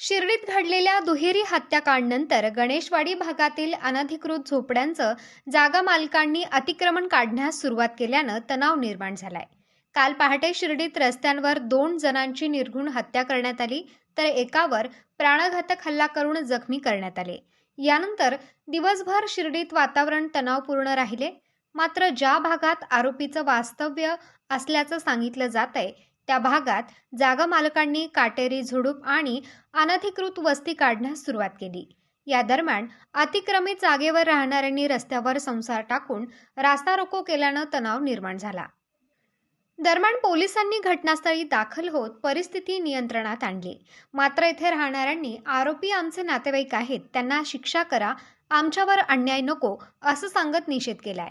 शिर्डीत घडलेल्या दुहेरी हत्याकांडनंतर गणेशवाडी भागातील अनधिकृत झोपड्यांचं जागा मालकांनी अतिक्रमण काढण्यास सुरुवात केल्यानं तणाव निर्माण झालाय. काल पहाटे शिर्डीत रस्त्यांवर दोन जणांची निर्घुण हत्या करण्यात आली तर एकावर प्राणघातक हल्ला करून जखमी करण्यात आले. यानंतर दिवसभर शिर्डीत वातावरण तणावपूर्ण राहिले. मात्र ज्या भागात आरोपीचं वास्तव्य असल्याचं सांगितलं जात आहे त्या भागात जागा मालकांनी काटेरी झुडूप आणि अनधिकृत वस्ती काढण्यास सुरुवात केली. या दरम्यान अतिक्रमित जागेवर राहणाऱ्यांनी रस्त्यावर संसार टाकून रास्ता रोको केल्यानं तणाव निर्माण झाला. दरम्यान पोलिसांनी घटनास्थळी दाखल होत परिस्थिती नियंत्रणात आणली. मात्र येथे राहणाऱ्यांनी आरोपी आमचे नातेवाईक आहेत त्यांना शिक्षा करा आमच्यावर अन्याय नको असं सांगत निषेध केलाय.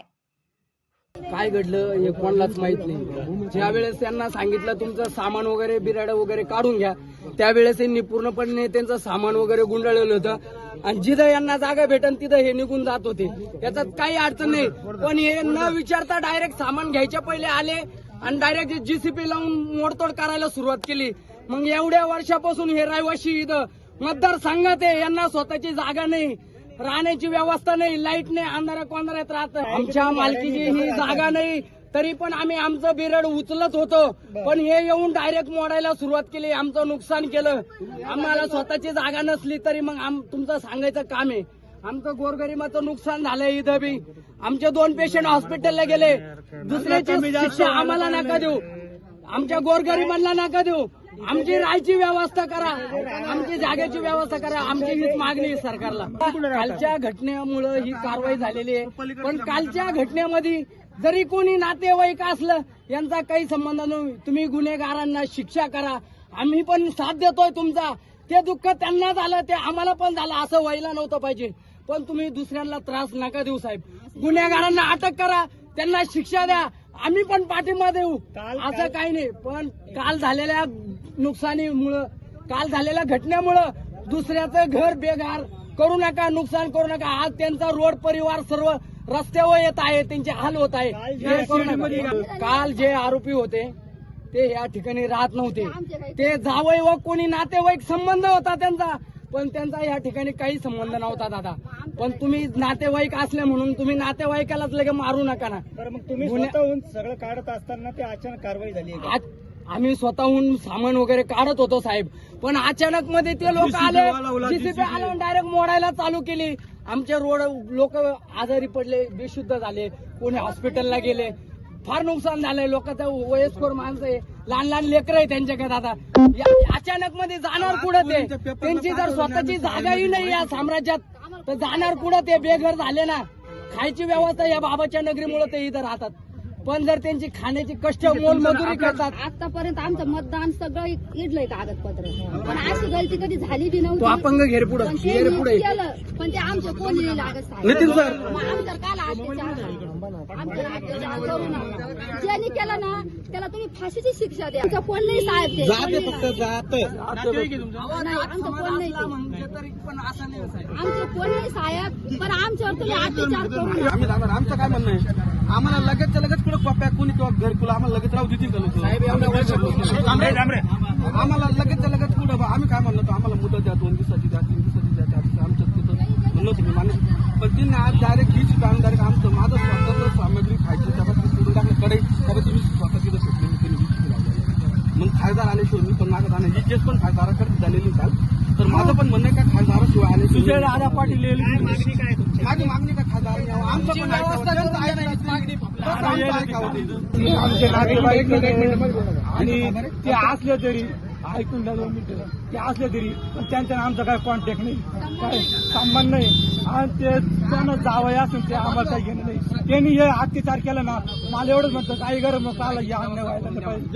काय घडलं हे कोणालाच माहीत नाही. ज्यावेळेस त्यांना सांगितलं तुमचं सामान वगैरे बिराड वगैरे काढून घ्या. त्यावेळेस यांनी पूर्णपणे त्यांचं सामान वगैरे गुंडाळलेलं होतं. आणि जिथं यांना जागा भेटन तिथं हे निघून जात होते. त्याच्यात काही अडचण नाही. पण हे न विचारता डायरेक्ट सामान घ्यायच्या पहिले आले आणि डायरेक्ट जीसीपी लावून मोडतोड करायला सुरुवात केली. मग एवढ्या वर्षापासून हे रहिवाशी इथं मतदारसंघात आहे यांना स्वतःची जागा नाही. राहण्याची व्यवस्था नाही लाइट नाही अंधाऱ्या कोंधाऱ्यात राहत आमच्या मालकीची ही जागा नाही तरी पण आम्ही आमचं बिरड उचलत होतो. पण हे येऊन डायरेक्ट मोडायला सुरुवात केली आमचं नुकसान केलं. आम्हाला स्वतःची जागा नसली तरी मग तुमचं सांगायचं काम आहे. आमचं गोरगरिबाचं नुकसान झालंय इथं बी. आमचे दोन पेशंट हॉस्पिटलला गेले. दुसऱ्याची आम्हाला नका देऊ. आमच्या गोरगरिबांना नका देऊ. आमची राहायची व्यवस्था करा. आमची जागेची व्यवस्था करा. आमची हीच मागणी आहे सरकारला. कालच्या घटनेमुळं ही कारवाई झालेली आहे. पण कालच्या घटनेमध्ये जरी कोणी नातेवाईक असलं यांचा काही संबंध नाही तुम्ही गुन्हेगारांना शिक्षा करा. आम्ही पण साथ देतोय तुमचा. ते दुःख त्यांना झालं ते आम्हाला पण झालं. असं व्हायला नव्हतं पाहिजे. पण तुम्ही दुसऱ्यांना त्रास नका देऊ साहेब. गुन्हेगारांना अटक करा. त्यांना शिक्षा द्या. आम्ही पण पाठिंबा देऊ. असं काही नाही. पण काल झालेल्या नुकसानीमुळं काल झालेल्या घटनेमुळं दुसऱ्याचं घर बेघर. करू नका नुकसान करू नका. आज त्यांचा रोड परिवार सर्व रस्त्यावर येत आहे त्यांचे हाल होत आहे. हे. काल जे आरोपी होते ते या ठिकाणी राहत नव्हते. ते जावई व कोणी नातेवाईक संबंध होता त्यांचा. पण त्यांचा या ठिकाणी काही संबंध नव्हता दादा. पण तुम्ही नातेवाईक असले म्हणून तुम्ही नातेवाईकालाच लगे मारू नका ना. तुम्ही सगळं काढत असताना ते अचानक कारवाई झाली आम्ही स्वतःहून सामान वगैरे काढत होतो साहेब. पण अचानक मध्ये ते लोक आले. आले डायरेक्ट मोडायला चालू केली. आमचे रोड लोक आजारी पडले बेशुद्ध झाले. कोणी हॉस्पिटलला गेले. फार नुकसान झालंय. लोकांचं वयस्कर माणसं आहे. लहान लहान लेकर आहे त्यांच्याकडे आता. अचानक मध्ये जाणार कुठं ते? त्यांची जर स्वतःची जागाही नाही या साम्राज्यात तर जाणार कुठं ते? बेघर झाले ना. खायची व्यवस्था या बाबाच्या नगरीमुळे ते इथं राहतात. पण जर त्यांची खाण्याची कष्ट मोलमजुरी करतात आतापर्यंत आमचं मतदान सगळं इडलंय कागदपत्र? पण अशी गलती कधी झाली बी तो नव्हती अपंग घेर पुढं पण ते घेर पुढे. केलं पण ते आमच्या कोणी लागत. नितीन सर. काल ज्यांनी केलं ना त्याला तुम्ही फाशीची शिक्षा द्या. आमचं कोण नाही साहेब ते. आमचं कोण नाही. ते. तरी पण असं नाही साहेब. आमचं कोण नाही साहेब पण आमच्यावर तुम्ही अत्याचार करू नका. आम्ही जाणार आमचं काय म्हणणं आहे? आम्हाला लगेच लगेच कॉप्या कोणी किंवा घरकुला आम्हाला लगेच राहू देतील का लोक? आम्हाला लगेच लगेच कुठं आम्ही काय म्हणलो आम्हाला मुदत द्या दोन दिवसाची द्या तीन दिवसाची द्या चार दिवसाची आमचं तिथं म्हणलो तुम्ही मान्य पण तिने आज डायरेक्ट हीच काम डायरेक्ट आमचं माझं स्वतःचं सामग्री खायची त्या सोडून टाकलं. कडे त्याला तुम्ही स्वतः तिथं सुटले मी तिने किलो. मग खासदार आल्याशिवाय मी पण मागत आणि ही केस पण खासदाराकडे झालेली काल तर माझं पण म्हणणं आहे का आल्याशिवाय दादा पाटील मागणी काय खासदार? आमचं नातेवाईक आणि ते असले तरी ऐकून द्या दोन मिनिटं. ते असले तरी पण त्यांच्या आमचा काय कॉन्टॅक्ट नाही. काय संबंध नाही. आणि ते त्यांना जावं असेल ते आम्हाला काही घेणं नाही. त्यांनी हे अत्याचार केला ना मला एवढंच म्हणतं काही गरज मग काला या अन्याय व्हायला नाही पाहिजे.